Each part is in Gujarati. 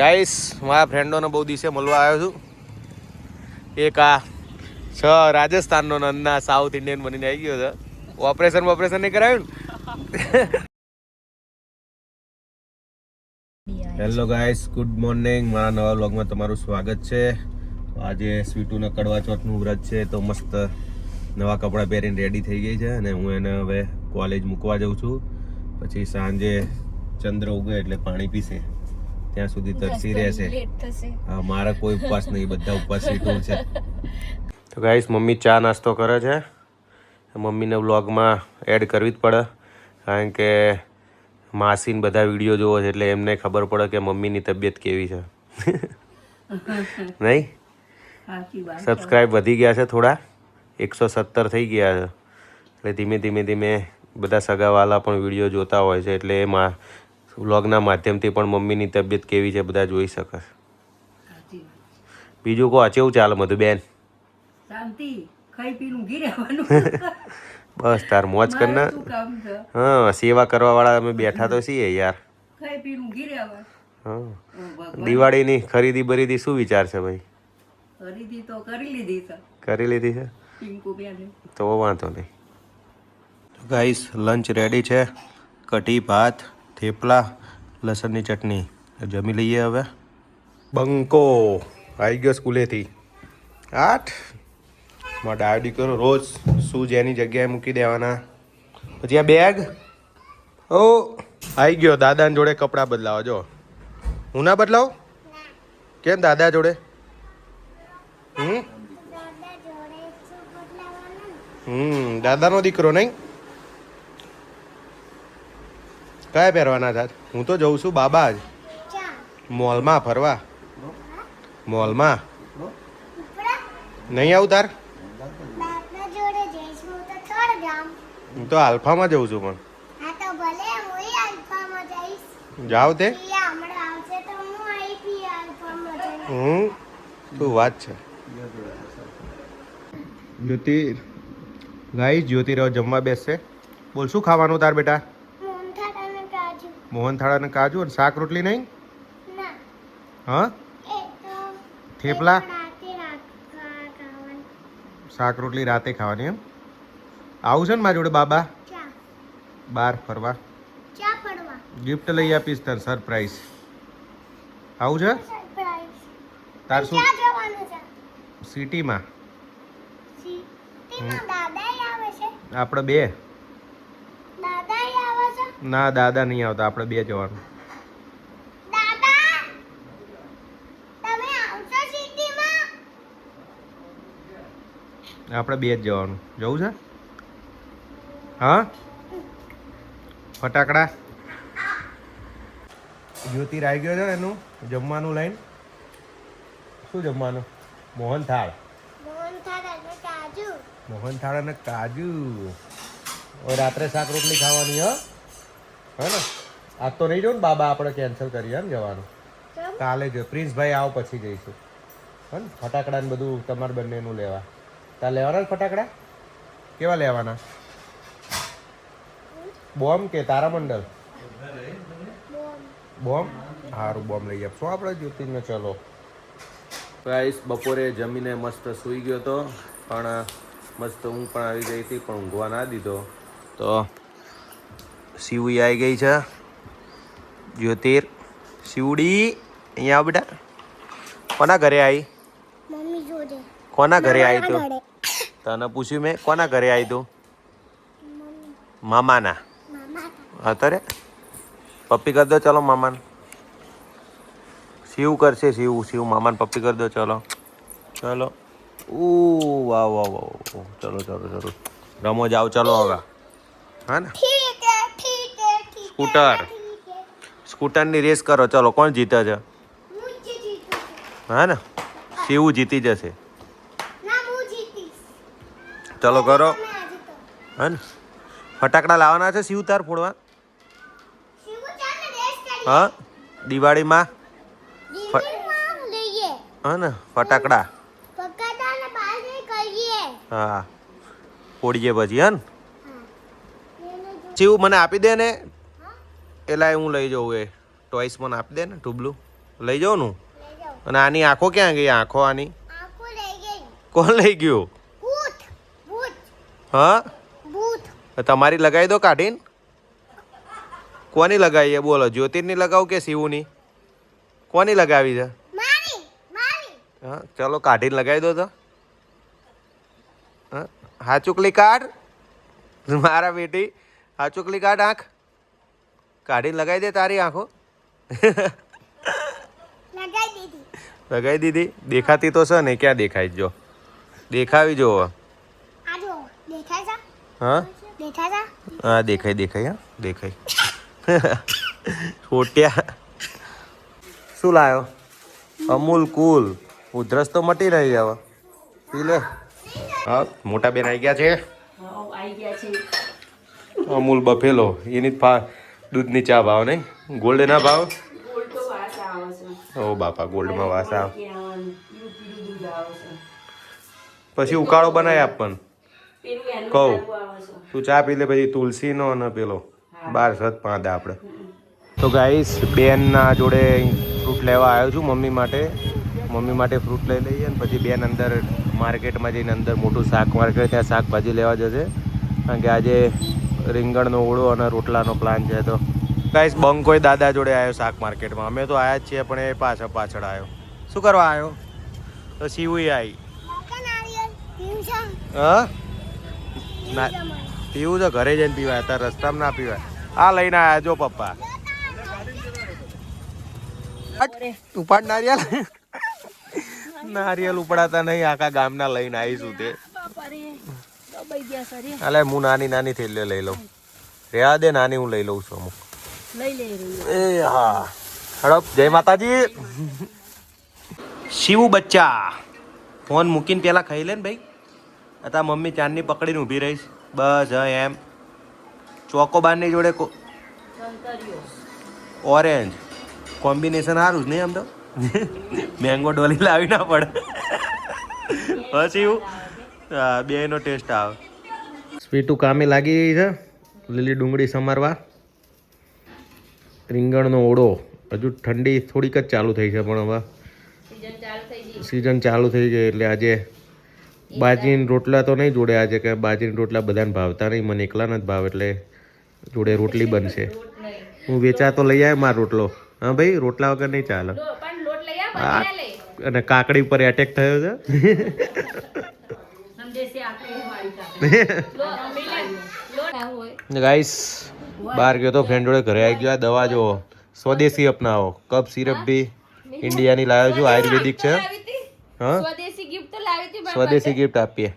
ગાઈસ, મારા ફ્રેન્ડોને બહુ દિવસે મળવા આવ્યો છું. એક આ છ રાજસ્થાનનો નંદના સાઉથ ઇન્ડિયન બનીને આવી ગયો છે. ઓપરેશન ઓપરેશન નહીં કરાવ્યું હેલો ગાઈસ ગુડ મોર્નિંગ મારા નવા વ્લોગમાં તમારું સ્વાગત છે. આજે સ્વીટુના કડવા ચોથનું વ્રત છે તો મસ્ત નવા કપડાં પહેરીને રેડી થઈ ગઈ છે અને હું એને હવે કોલેજ મૂકવા જાઉં છું. પછી સાંજે ચંદ્ર ઉગે એટલે પાણી પીશે. ત્યાં સુધી તરસી રહેશે. હા મારા કોઈ ઉપવાસ નહીં બધા ઉપવાસ સ્વીટુ છે. તો ગાઈસ મમ્મી ચા નાસ્તો કરે છે. મમ્મીને વ્લોગમાં એડ કરવી જ પડે. કારણ કે માસીને બધા વીડિયો જોવો છે એટલે એમને ખબર પડે કે મમ્મીની તબિયત કેવી છે. નહીં? સબસ્ક્રાઈબ વધી ગયા છે થોડા. એકસો સત્તર થઈ ગયા છે. એટલે ધીમે ધીમે ધીમે બધા સગાવાલા પણ વીડિયો જોતા હોય છે એટલે એમાં વ્લોગના માધ્યમથી પણ મમ્મીની તબિયત કેવી છે બધા જોઈ શકે બીજું કહો કેવું ચાલે મધુ બેન? શાંતિ. ખાઈ પીને ઊંઘી રહેવાનું. બસ તાર મોજ કર ને. મારે શું કામ છે? હા સેવા કરવા વાળા અમે બેઠા તો છીએ યાર. ખાઈ પીને ઊંઘી રહેવાનું. હા. દિવાળીની ખરીદી બરીદી શું વિચાર છે ભાઈ? ખરીદી તો કરી લીધી છે. કરી લીધી છે? પિંકુ બેને. તો વાંધો નહીં. ગાઈસ લંચ રેડી છે. કઢી ભાત થેપલા લસણની ચટણી. જમી લઈએ હવે. બંકો. આવી ગયો સ્કૂલેથી. આઠ. મારા ડાયો દીકરો રોજ શૂઝ એની જગ્યાએ મૂકી દેવાના. પછી આ બેગ. ઓ આવી ગયો. દાદાની જોડે કપડાં બદલાવો. જો. હું ના બદલાવ? કેમ દાદા જોડે? હમ? હમ દાદાનો દીકરો નહીં? કયા પહેરવાના હતા હું તો જઉં છું બાબા જ. મોલમાં ફરવા. મોલમાં. નહીં આવું તાર? હું તો આલ્ફામાં જઉં છું પણ. જાવ તે હું શું વાત છે? જ્યોતિ ગાઈ જ્યોતિરાવ જમવા બેસશે. બોલ શું ખાવાનું તાર બેટા? કાજુ મોહન અને કાજુ અને શાક રોટલી નહીં? હા? થેપલા? શાક રોટલી રાતે ખાવાની એમ? આવું છે ને મારી જોડે બાબા? બહાર ફરવા. ગિફ્ટ લઈ આપીશ તને સરપ્રાઈઝ. આવું છે? તાર શું? સિટીમાં. આપણે બે. ના દાદા નહીં આવતા આપણે બે જવાનું. આપણે બે જ જવાનું. જવું છે? હા? ફટાકડા? જ્યોતિર આવી ગયો છે એનું જમવાનું લઈને. શું જમવાનું? મોહન થાળ મોહનથાળ અને કાજુ. મોહન થાળ અને કાજુ. રાત્રે શાક રોટલી ખાવાની હો? હે ને? આજ તો નહીં જવું ને બાબા આપણે કેન્સલ કરીએ એમ જવાનું? કાલે જો. પ્રિન્સભાઈ આવો પછી જઈશું. હે ને? ફટાકડા ને બધું તમારે બંનેનું લેવા. તાર લેવાના ફટાકડા? કેવા લેવાના? બોમ્બ કે તારામંડળ? બોમ્બ? સારું બોમ્બ લઈ આપશો આપણે જ્યોતિને ચલો? ગાઈસ બપોરે જમીને મસ્ત સૂઈ ગયો તો પણ મસ્ત ઊંઘ પણ આવી ગઈ હતી પણ ઊંઘવા ના દીધો. તો શિવઈ આવી ગઈ છે. જ્યોતિર શિવડી અહીંયા આવ બેટા. કોના ઘરે આવી કોના ઘરે આવી તું? તને પૂછ્યું મેં કોના ઘરે આવી તું? મામાના. મામા અત્યારે? પપ્પી કરી દો ચલો મામાને. શિવ કરશે શિવ શિવ મામાને પપ્પી કરી દો ચલો. ચલો. ઉ વાહ વાહ વાહ વાહ. ચલો ચલો ચલો. રમો જાઓ ચલો હવે. હા ને ઠીક હે ઠીક હે ઠીક હે, સ્કૂટર. સ્કૂટરની રેસ કરો ચલો કોણ જીતે છે? હું ને? શિવ જીતી જશે. ના ચલો કરો. હા ને? ફટાકડા લાવવાના છે શિવ તાર ફોડવા? શિવ ચાલ ને રેસ કરીએ હા દિવાળીમાં હા ને ફટાકડા હા. ફોડીએ પછી હા ને? શિવ મને આપી દે ને? એટલે હું લઈ જવું એ. ટોઈસ મને આપી દે ને ટુબલું લઈ જાઉં નું અને આની આંખો ક્યાં ગઈ? આંખો આની? કોણ લઈ ગયું? હા? તમારી લગાવી દો કાઢીને. કોની લગાવી બોલો જ્યોતિર્ની લગાવું કે શિવની? કોની લગાવી છે? હા ચલો કાઢીને લગાવી દો તો. હા ચુકલી કાઢ. મારા બેટી હાચુકલી કાઢ આંખ. કાઢીને લગાવી દે તારી આંખો. લગાવી દીધી. દેખાતી તો છે ને ક્યાં દેખાય જો? દેખાવી જો આ જો દેખાય છે? હા? દેખાય હા દેખાય દેખાય હા દેખાય. છોટ્યા શું લાયો? અમૂલ કુલ. ઉધરસ તો મટી રહી હવે. પી લે. હા મોટા બેન આવી ગયા છે. આવી ગયા છે. અમૂલ બફેલો. એની દૂધની ચા ભાવ નહીં? ગોલ્ડ ના ભાવ? ઓ બાપા ગોલ્ડમાં વાસ. આવ પછી ઉકાળો બનાવી આપણ. કહું. તું ચા પી લે પછી તુલસીનો અને પેલો બાર સત પાંદા આપણે તો ગાઈસ બેનના જોડે ફ્રૂટ લેવા આવ્યો છું મમ્મી માટે. મમ્મી માટે ફ્રૂટ લઈ લઈએ અને પછી બેન અંદર માર્કેટમાં જઈને અંદર મોટું શાક માર્કેટ ત્યાં શાકભાજી લેવા જશે. કારણ કે આજે રીંગણનો ઓળો અને રોટલાનો પ્લાન છે તો. ગાઈસ બંકોય દાદા જોડે આવ્યો શાક માર્કેટમાં. અમે તો આવ્યા જ છીએ પણ એ પાછળ પાછળ આવ્યો શું કરવા આવ્યો તો શિવુઈ આવી હા? પીવું તો ઘરે જઈને પીવાય. તાર રસ્તામાં ના પીવાય. આ લઈને આવ્યા જો પપ્પા. ઉપાડ નારિયેલ નારિયેલ ઉપડાતા નહીં આખા ગામના લઈને આવીશું તે. અલે હું નાની નાની થેલીઓ લઈ લઉં. રેવા દે નાની હું લઈ લઉં છું અમુક. લઈ લે એ હા. હડપ. જય માતાજી. શિવ બચ્ચા. ફોન મૂકીને પેલા ખાઈ લે ને ભાઈ. અત્યારે મમ્મી ચાંદની પકડીને ઊભી રહીશ. બસ હા એમ. ચોકોબારની જોડે ઓરેન્જ. કોમ્બિનેશન સારું જ નહીં આમ તો? મેંગો ડોલી લાવી ના પડે. પછી હા બેનો ટેસ્ટ આવે. સ્વીટું કામે લાગી ગઈ છે. લીલી ડુંગળી સમારવા. રીંગણનો ઓળો. હજુ ઠંડી થોડીક જ ચાલુ થઈ છે પણ હવે સિઝન ચાલુ થઈ ગઈ. એટલે આજે બાજીન રોટલા તો નહીં જોડે આજે કે બાજીન રોટલા બધાને ભાવતા નહીં. મને એકલાને જ ભાવ એટલે જોડે રોટલી બનશે. હું વેચા તો લઈ આવ્યો મારો રોટલો. હા ભાઈ રોટલા વગર નહીં ચાલે. આ અને કાકડી ઉપર એટેક થયો છે. ગાઈસ બહાર ગયો તો ફ્રેન્ડ જોડે ઘરે આવી ગયો આ દવા જો સ્વદેશી અપનાવો. કપ સિરપ બી ઇન્ડિયાની લાવ્યો છું આયુર્વેદિક છે. હા? સ્વદેશી ગિફ્ટ તો લાવી હતી સ્વદેશી ગિફ્ટ આપીએ.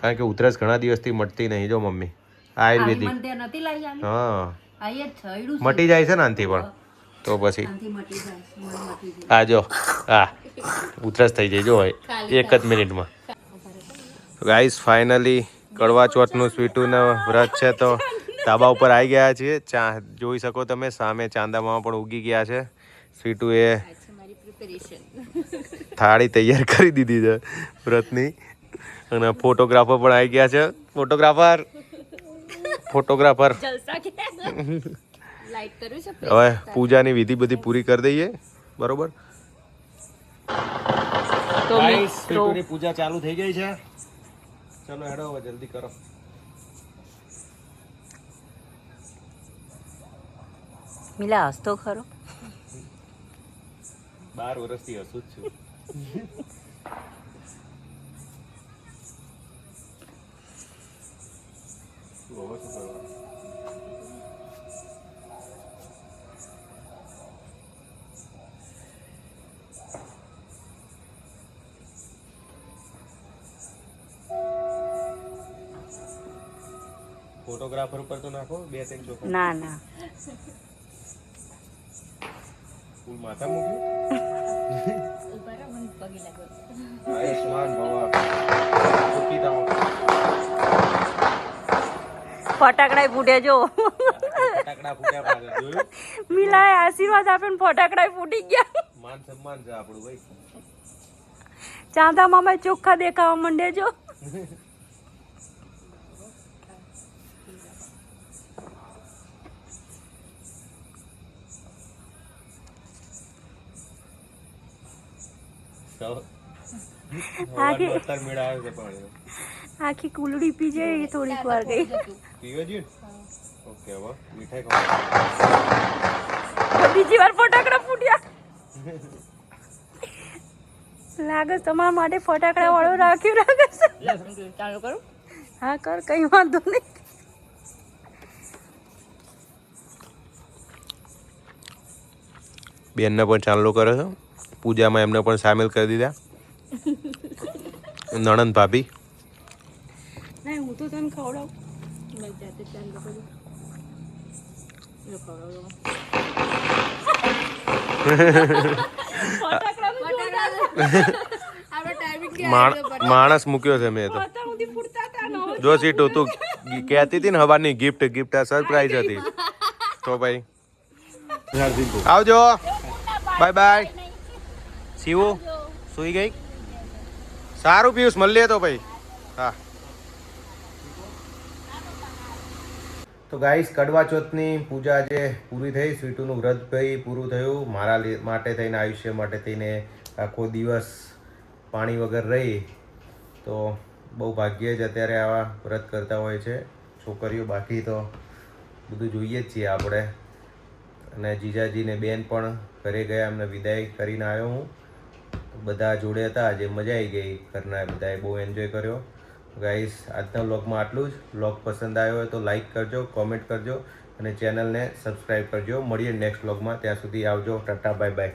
કારણ કે ઉતરસ ઘણા દિવસથી મટતી નહીં જો મમ્મી. આયુર્વેદિક. હા. મટી જાય છે ને આનાથી પણ. તો પછી. આ જો હા ઉતરસ થઈ જાય જો એક જ મિનિટમાં. ગાઈસ ફાઇનલી કડવા ચોથનું સ્વીટુના વ્રત છે તો ધાબા ઉપર આવી ગયા છીએ. ચા જોઈ શકો તમે સામે ચાંદામાં પણ ઉગી ગયા છે. સ્વીટુ એ થાળી તૈયાર કરી દીધી છે વ્રતની. અને ફોટોગ્રાફર પણ આવી ગયા છે. ફોટોગ્રાફર! ફોટોગ્રાફર! જલસા કે? લાઈટ કર્યું છે હવે પૂજાની વિધિ બધી પૂરી કરી દઈએ. બરોબર? તો પૂજા ચાલુ થઈ ગઈ છે. ચલો હેડો હવે જલ્દી કરો. મિલા હસતો ખરો. બાર વર્ષથી હસું જ છું. શું ફોટોગ્રાફર ઉપર તો નાખો બે ત્રણ ચોખા. ના ના. ફૂલ માથા મૂક્યું? આયુષ્માન ભવા સુખી થાઓ ફટાકડા ફૂટે જો. ફટાકડા ફૂટ્યા પાછળ જોયું. મિલાએ આશીર્વાદ આપે ને ફટાકડા ફૂટી ગયા. માન સન્માન છે આપણું ભાઈ. ચાંદા મામા ચોખ્ખા દેખાવા માંડે જો. આખી કુલડી પી જાય એ થોડીક વાર ગઈ. પીવે છે ઓકે હવે મીઠાઈ ખાવ બીજી વાર ફટાકડા ફૂટ્યા. લાગે તમારા માટે ફટાકડા વાળો રાખ્યું લાગે છે. ચાલુ કરું? હા કર કઈ વાંધો નહીં. બેનને પણ ચાલુ કરે છે? પૂજામાં એમને પણ સામેલ કરી દીધા. નણંદ ભાભી. હું તો તને? માણસ મૂક્યો છે મેં તો. જો સીટુ તું કહેતી હતી ને હવાની ગિફ્ટ ગિફ્ટ આ સરપ્રાઈઝ હતી. તો ભાઈ. આવજો. બાય બાય શિવુ, સુઈ ગઈ? સારું પિયુષ મળીએ તો ભાઈ. હા. તો ગાઈસ, કડવા ચોથની પૂજા આજે પૂરી થઈ. સ્વીટુનું વ્રત ભાઈ પૂરું થયું. મારા માટે થઈને, આયુષ્ય માટે થઈને આખો દિવસ પાણી વગર રહી. તો બહુ ભાગ્યે જ અત્યારે આવા વ્રત કરતા હોય છે. છોકરીઓ બાકી તો બધું જોઈએ જ છીએ આપણે. અને જીજાજીને બેન પણ ઘરે ગયા, એમને વિદાય કરીને આવ્યો હું. બધા જોડે હતા, આજે મજા આવી ગઈ ઘરના બધાએ બહુ એન્જોય કર્યો. ગાઈસ આજના વ્લોગમાં આટલું જ. વ્લોગ પસંદ આવ્યો હોય તો લાઈક કરજો કોમેન્ટ કરજો અને ચેનલને સબસ્ક્રાઈબ કરજો. મળીએ નેક્સ્ટ વ્લોગમાં ત્યાં સુધી આવજો. Tata bye bye